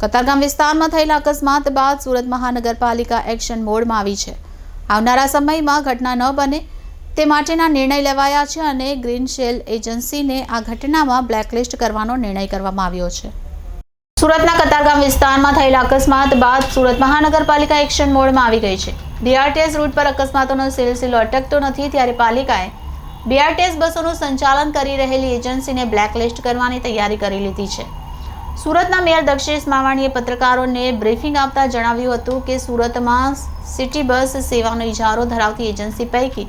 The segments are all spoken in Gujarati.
કતારગામ વિસ્તારમાં થયેલા અકસ્માત બાદ સુરત મહાનગરપાલિકા એક્શન મોડમાં આવી છે. આવનારા સમયમાં ઘટના ન બને તે માટેના નિર્ણય લેવાયા છે અને ગ્રીન શેલ એજન્સીને આ ઘટનામાં બ્લેકલિસ્ટ કરવાનો નિર્ણય કરવામાં આવ્યો છે. સુરતના કતારગામ વિસ્તારમાં થયેલા અકસ્માત બાદ સુરત મહાનગરપાલિકા એક્શન મોડમાં આવી ગઈ છે. બીઆરટીએસ રૂટ પર અકસ્માતોનો સિલસિલો અટકતો નથી ત્યારે પાલિકાએ બીઆરટીએસ બસોનું સંચાલન કરી રહેલી એજન્સીને બ્લેકલિસ્ટ કરવાની તૈયારી કરી લીધી છે. સુરતના મેયર દક્ષેશ માવાણીએ પત્રકારોને બ્રીફિંગ આપતા જણાવ્યું હતું કે સુરતમાં સિટી બસ સેવાનો ઇજારો ધરાવતી એજન્સી પૈકી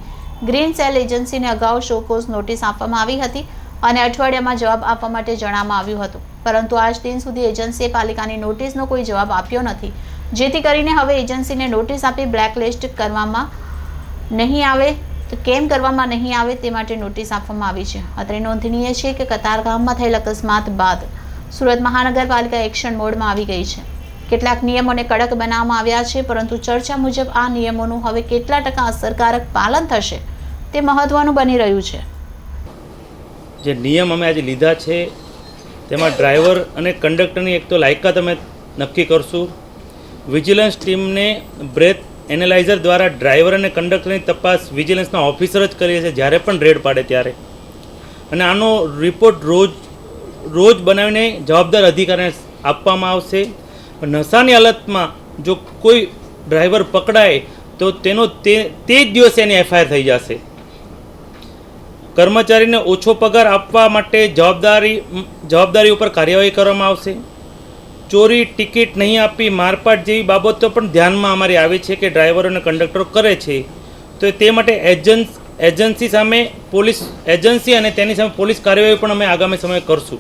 ગ્રીન સેલ એજન્સીને અગાઉ શોકોઝ નોટિસ આપવામાં આવી હતી અને અઠવાડિયામાં જવાબ આપવા માટે જણાવવામાં આવ્યું હતું. પરંતુ આજ દિન સુધી એજન્સીએ પાલિકાની નોટિસનો કોઈ જવાબ આપ્યો નથી. જેથી કરીને હવે એજન્સીને નોટિસ આપી બ્લેકલિસ્ટ કરવામાં નહીં આવે, તો કેમ કરવામાં નહીં આવે તે માટે નોટિસ આપવામાં આવી છે. અત્રે નોંધનીય છે કે કતારગામમાં થયેલ અકસ્માત બાદ સુરત મહાનગરપાલિકા એક્શન મોડમાં આવી ગઈ છે. કેટલાક નિયમોને કડક બનાવવામાં આવ્યા છે, પરંતુ ચર્ચા મુજબ આ નિયમોનું હવે કેટલા ટકા અસરકારક પાલન થશે તે મહત્વનું બની રહ્યું છે. જે નિયમ અમે આજે લીધા છે, તેમાં ડ્રાઈવર અને કંડક્ટરની એક તો લાયકાત અમે નક્કી કરશું. વિજિલન્સ ટીમને બ્રેથ એનાલાઇઝર દ્વારા ડ્રાઈવર અને કંડક્ટરની તપાસ વિજિલન્સના ઓફિસર જ કરીએ છીએ, જ્યારે પણ રેડ પાડે ત્યારે. અને આનો રિપોર્ટ રોજ રોજ બનાવીને જવાબદાર અધિકારીને આપવામાં આવશે. નશાની હાલતમાં જો કોઈ ડ્રાઈવર પકડાય, તો તેનો તે તે જ દિવસે એની એફઆઈઆર થઈ જશે. કર્મચારીને ઓછો પગાર આપવા માટે જવાબદારી જવાબદારી ઉપર કાર્યવાહી કરવામાં આવશે. ચોરી ટિકિટ નહીં આપી મારપાટ જેવી બાબતો પણ ધ્યાનમાં અમારી આવે છે કે ડ્રાઈવરો અને કંડક્ટરો કરે છે. તો તે માટે એજન્સ એજન્સી સામે પોલીસ એજન્સી અને તેની સામે પોલીસ કાર્યવાહી પણ અમે આગામી સમયે કરશું.